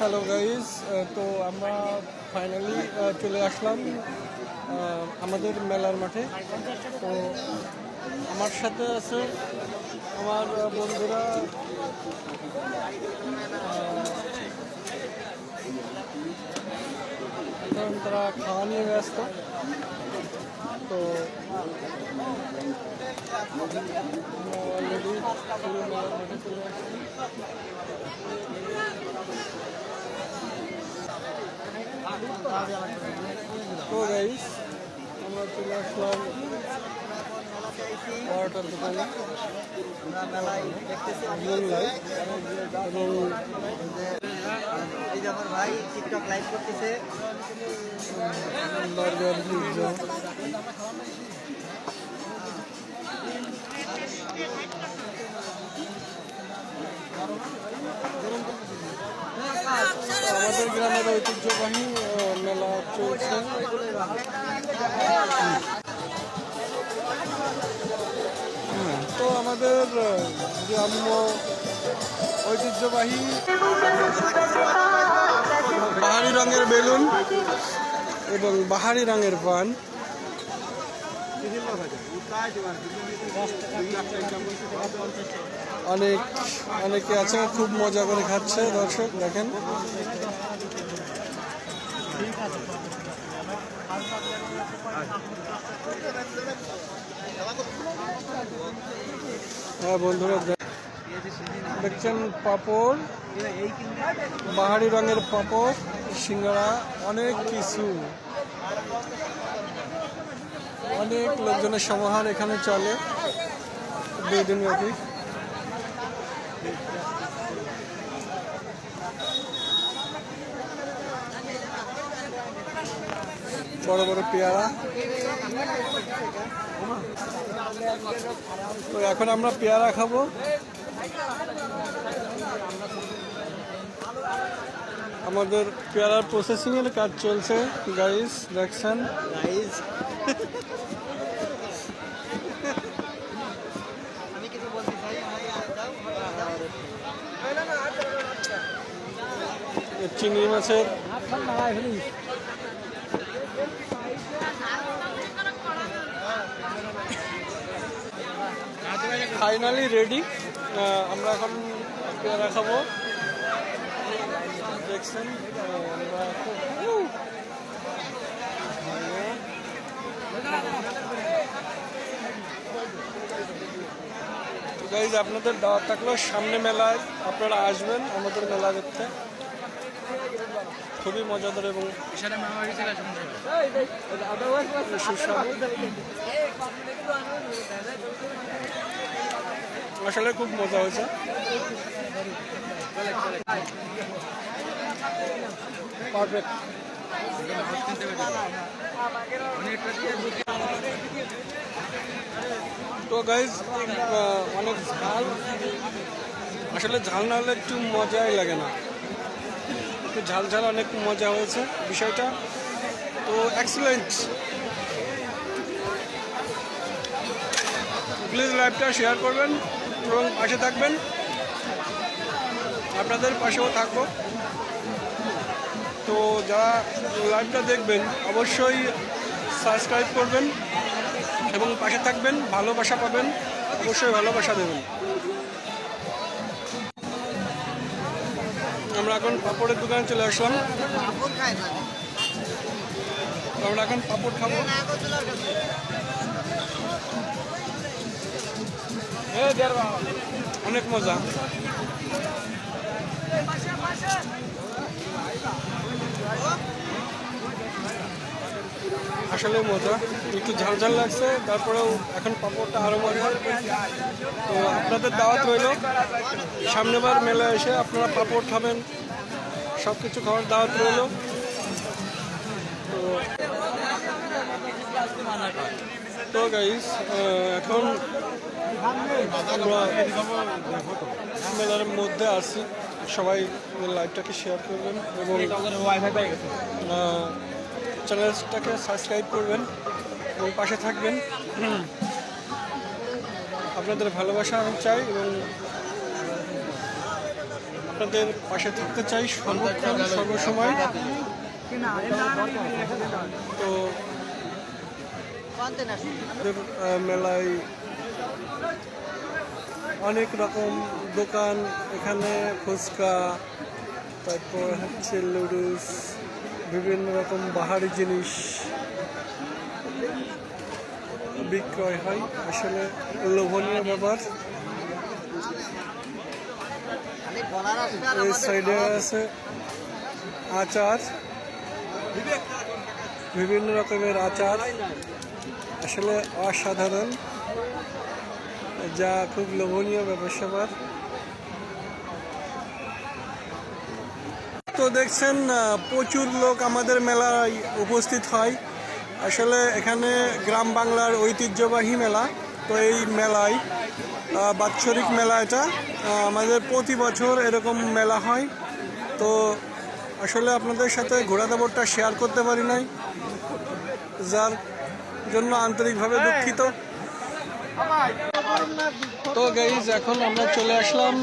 Hello guys তো আমরা finally চলে আসলাম আমাদের মেলার মাঠে। তো আমার সাথে আছে আমার বন্ধুরা তারা খাওয়া নিয়ে ব্যস্ত। তো অলরেডি চলে আসছি তো গাইস আমরা চলে আসলাম পরোটার দোকানে। এবং ভাই। টিকটক লাইভ করতেছে। আমাদের গ্রামের ঐতিহ্যবাহী মেলা চলছে। হ্যাঁ, তো আমাদের গ্রাম্য ঐতিহ্যবাহী বাহারি রঙের বেলুন এবং বাহারি রঙের পান। অনেক অনেকে আছে খুব মজা করে খাচ্ছে দর্শক দেখেন। হ্যাঁ বন্ধুরা দেখ- দেখছেন পাপড়, বাহারি রঙের পাপড়, সিঙ্গারা, অনেক কিছু। অনেক লোকজনের সমাহার এখানে চলে, দুই দিন বড় বড় পেয়ারা। তো এখন আমরা পেয়ারা খাব। আমাদের পেয়ারার প্রসেসিং এর কাজ চলছে গাইস দেখছেন? চাই চিংড়ি মাছের ফাইনালি রেডি। আমরা এখন পেয়ারা খাব। দেখছেন গাইজ আপনাদের দাওয়াত থাকলেও সামনে মেলায়। আপনারা আসবেন আমাদের মেলা দেখতে। খুবই মজাদার এবং সুস্বাদু। আসলে খুব মজা হয়েছে। তো গাইজ অনেক ঝাল আসলে ঝাল না হলে একটু মজাই লাগে না। একটু ঝাল ঝাল অনেক মজা হয়েছে বিষয়টা। তো এক্সেলেন্ট প্লিজ লাইভটা শেয়ার করবেন। এবং পাশে থাকবেন। আপনাদের পাশেও থাকব। তো যারা লাইভটা দেখবেন, অবশ্যই সাবস্ক্রাইব করবেন এবং পাশে থাকবেন, ভালোবাসা পাবেন, অবশ্যই ভালোবাসা দেবেন। আমরা এখন পাপড়ের দোকানে চলে আসলাম। আমরা এখন পাপড় খাব। অনেক মজা। আসলে মজা। একটু ঝাল ঝাল লাগছে, তারপরেও এখন পাপড়টা আরও মজা তো আপনাদের দাওয়াত রইল। সামনেবার মেলা এসে আপনারা পাপড় খাবেন। সব কিছু খাওয়ার দাওয়াত রইল। তো তো গাইস এখন মেলার মধ্যে আছি। সবাই লাইভটাকে শেয়ার করবেন এবং চ্যানেলটাকে সাবস্ক্রাইব করবেন এবং পাশে থাকবেন। আপনাদের ভালোবাসা আমি চাই এবং আপনাদের পাশে থাকতে চাই সর্বক্ষণ সর্বসময়। তো মেলায় অনেক রকম দোকান, এখানে ফুচকা, তারপর হচ্ছে লুডুস বিভিন্ন রকম বাহারি জিনিস বিক্রয় হয়। আসলে লোভনীয় ব্যাপার। এই সাইডে আছে আচার, বিভিন্ন রকমের আচার। আসলে অসাধারণ। যা খুব লোভনীয় ব্যাপার স্যাপার তো দেখছেন প্রচুর লোক আমাদের মেলায় উপস্থিত হয়। আসলে এখানে গ্রাম বাংলার ঐতিহ্যবাহী মেলা তো এই মেলায় বাৎসরিক মেলা এটা। আমাদের প্রতি বছর এরকম মেলা হয়। তো আসলে আপনাদের সাথে ঘোড়া দাবরটা শেয়ার করতে পারি নাই যার জন্য আন্তরিকভাবে দুঃখিত। তো গাইজ এখন আমরা চলে আসলাম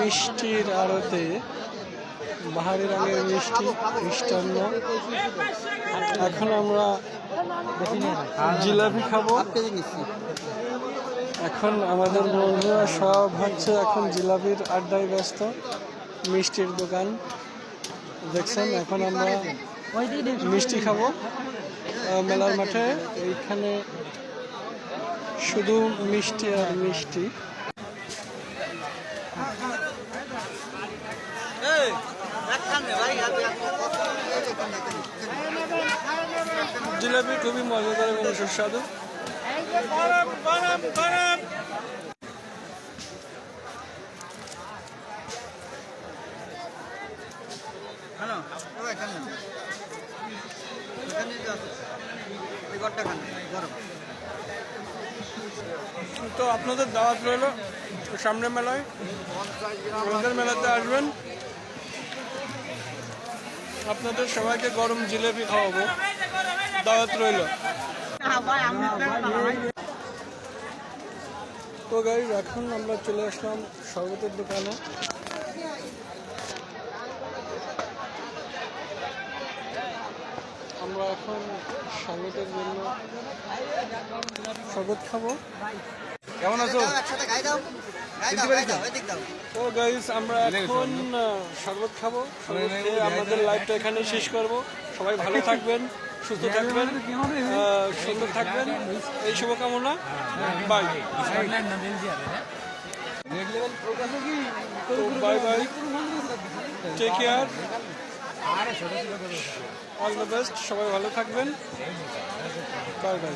মিষ্টির আড়তে। বাহারি রঙের মিষ্টি, মিষ্টান্ন। এখন আমরা জিলাপি খাব। এখন আমাদের বন্ধুরা সব হচ্ছে এখন জিলাপির আড্ডায় ব্যস্ত, মিষ্টির দোকান। দেখছেন, এখন আমরা মিষ্টি খাব মেলার মাঠে। এইখানে শুধু মিষ্টি আর মিষ্টি। জিলাপি খুবই মজাদার এবং সুস্বাদু এখানে এখানে গরম। তো আপনাদের দাওয়াত রইল সামনে মেলায়। আমাদের মেলাতে আসবেন। আপনাদের সবাইকে গরম জিলেপি খাওয়াবো। দাওয়াত রইল। তো গাই এখন আমরা চলে আসলাম শরবতের দোকানে। আমরা এখন শরবতের জন্য শরবত খাব। কেমন আছো। তো গাইস আমরা এখন শরবত খাব। আমাদের লাইভটা এখানে শেষ করব। সবাই ভালো থাকবেন সুস্থ থাকবেন সুন্দর থাকবেন। এই শুভকামনা বাই তো bye bye take care all the best সবাই ভালো থাকবেন। Bye bye